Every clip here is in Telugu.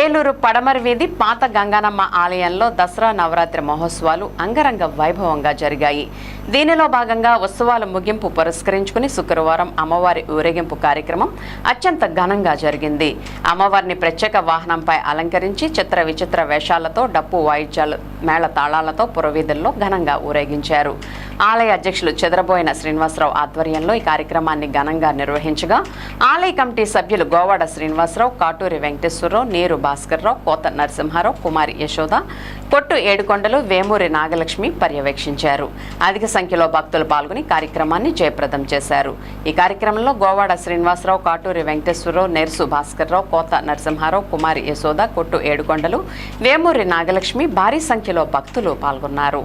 ఏలూరు పడమర వీధి పాత గంగానమ్మ ఆలయంలో దసరా నవరాత్రి మహోత్సవాలు అంగరంగ వైభవంగా జరిగాయి. దీనిలో భాగంగా ఉత్సవాల ముగింపు పురస్కరించుకుని శుక్రవారం అమ్మవారి ఊరేగింపు కార్యక్రమం అత్యంత ఘనంగా జరిగింది. అమ్మవారిని ప్రత్యేక వాహనంపై అలంకరించి చిత్ర విచిత్ర వేషాలతో డప్పు వాయిద్యాలు మేళ తాళాలతో పురవీధుల్లో ఘనంగా ఊరేగించారు. ఆలయ అధ్యక్షులు చెదరబోయిన శ్రీనివాసరావు ఆధ్వర్యంలో ఈ కార్యక్రమాన్ని ఘనంగా నిర్వహించగా ఆలయ కమిటీ సభ్యులు గోవాడ శ్రీనివాసరావు కాటూరి వెంకటేశ్వరరావు నీరు భాస్కర్రావు కోత నరసింహారావు కుమారి యశోద కొట్టు ఏడుకొండలు వేమూరి నాగలక్ష్మి పర్యవేక్షించారు. అధిక సంఖ్యలో భక్తులు పాల్గొని కార్యక్రమాన్ని జయప్రదం చేశారు. ఈ కార్యక్రమంలో గోవాడ శ్రీనివాసరావు కాటూరి వెంకటేశ్వరరావు నెర్సు భాస్కర్రావు కోత నరసింహారావు కుమారి యశోద కొట్టు ఏడుకొండలు వేమూరి నాగలక్ష్మి భారీ సంఖ్యలో భక్తులు పాల్గొన్నారు.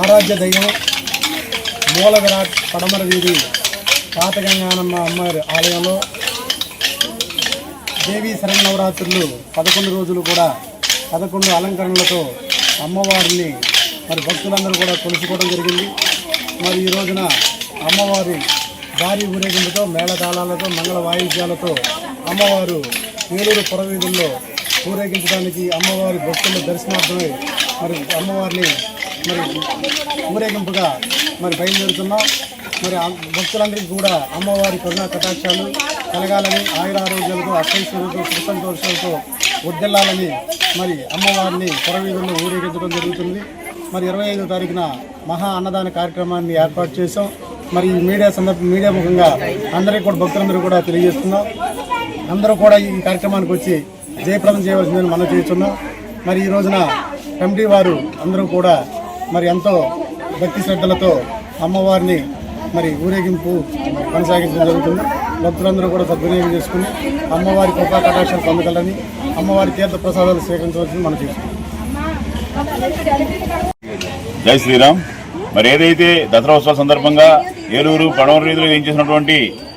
ఆరాధ్య దైవం మూలవిరాట్ పడమర వీధి పాతగంగానమ్మ అమ్మవారి ఆలయంలో దేవీ శరణవరాత్రులు పదకొండు రోజులు కూడా పదకొండు అలంకరణలతో అమ్మవారిని మరి భక్తులందరూ కూడా కొలుసుకోవడం జరిగింది. మరి ఈ రోజున అమ్మవారి భారీ ఊరేగింపుతో మేళతాళాలతో మంగళ వాయిద్యాలతో అమ్మవారు ఏలూరు పురవీధుల్లో ఊరేగించడానికి అమ్మవారి భక్తుల దర్శనార్థమై మరి అమ్మవారిని మరి ఊరేగింపుగా మరి బయలుదేరుతున్నాం. మరి ఆ భక్తులందరికీ కూడా అమ్మవారి కరుణా కటాక్షాలు కలగాలని ఆయుర ఆరోగ్యాలతో అష్టైశ్వర్యంతో సుఖ మరి అమ్మవారిని పొరవీధుల్లో ఊరేగించడం జరుగుతుంది. మరి ఇరవై ఐదో తారీఖున మహా అన్నదాన కార్యక్రమాన్ని ఏర్పాటు చేశాం. మరి ఈ మీడియా సందర్భ మీడియా ముఖంగా అందరికీ కూడా భక్తులందరూ కూడా తెలియజేస్తున్నాం. అందరూ కూడా ఈ కార్యక్రమానికి వచ్చి జయప్రదం చేయవలసిందని మనం చేస్తున్నాం. మరి ఈ రోజున కమిటీ వారు అందరూ కూడా మరి ఎంతో భక్తి శ్రద్ధలతో అమ్మవారిని మరి ఊరేగింపు కొనసాగించడం జరుగుతుంది. భక్తులందరూ కూడా సద్వినియోగం చేసుకుని అమ్మవారి కృపా కటాక్షాలు పొందగలని అమ్మవారి తీర్థ ప్రసాదాలు స్వీకరించవలసింది మనం చేసుకుంటాం. జై శ్రీరామ్. మరి ఏదైతే దసరా ఉత్సవ సందర్భంగా ఏలూరు పడవ రీతిలో ఏం చేసినటువంటి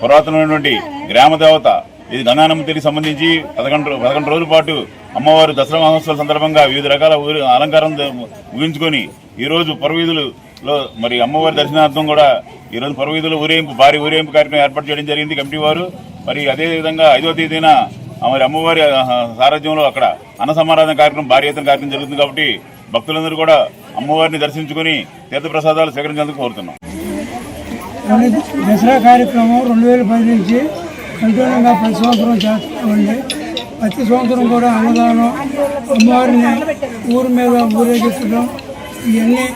పురాతనమైనటువంటి గ్రామ దేవత ఇది గంగానమ్మ తల్లికి సంబంధించి పదకొండు పదకొండు రోజుల పాటు అమ్మవారు దసరా మహోత్సవాల సందర్భంగా వివిధ రకాల ఊరి- అలంకారం ఊహించుకొని ఈరోజు ఈ మరి అమ్మవారి దర్శనార్థం కూడా ఈ రోజు ఊరేంపు భారీ ఊరేంపు కార్యక్రమం ఏర్పాటు చేయడం జరిగింది కమిటీ వారు. మరి అదేవిధంగా ఐదో తేదీన మరి అమ్మవారి సారథ్యంలో అక్కడ అన్న సమారాధన కార్యక్రమం భారీ ఎత్తున కార్యక్రమం జరుగుతుంది కాబట్టి భక్తులందరూ కూడా అమ్మవారిని దర్శించుకుని తీర్థప్రసాదాలు స్వీకరించేందుకు కోరుతున్నాం. దసరా కార్యక్రమం రెండు వేల పది నుంచి కంటిన్యూగా ప్రతి సంవత్సరం చేస్తామండి. ప్రతి సంవత్సరం కూడా అన్నదానం అమ్మవారిని ఊరి మీద ఊరేగించడం ఇవన్నీ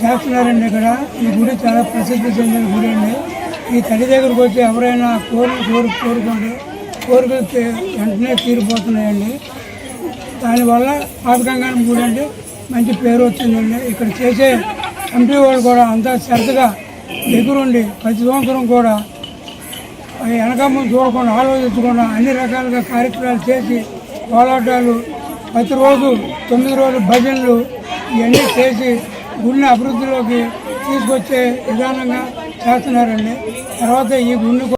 చేస్తున్నారండి ఇక్కడ. ఈ గుడి చాలా ప్రసిద్ధి చెందిన గుడి అండి. ఈ తల్లి దగ్గరకు వచ్చి ఎవరైనా కోరిక కోరి కోరుకోండి కోరికలు వెంటనే తీరిపోతున్నాయండి. దానివల్ల పాతకంగానం గుడి అండి మంచి పేరు వచ్చిందండి. ఇక్కడ చేసే కంపెనీ వాళ్ళు కూడా అంతా శ్రద్ధగా దగ్గరుండి ప్రతి సంవత్సరం కూడా వెనక ముందు చూడకుండా ఆలోచించకుండా అన్ని రకాలుగా కార్యక్రమాలు చేసి పోరాటాలు ప్రతిరోజు తొమ్మిది రోజులు భజనలు ఇవన్నీ చేసి గుండె అభివృద్ధిలోకి తీసుకొచ్చే విధానంగా చేస్తున్నారండి. తర్వాత ఈ గుండె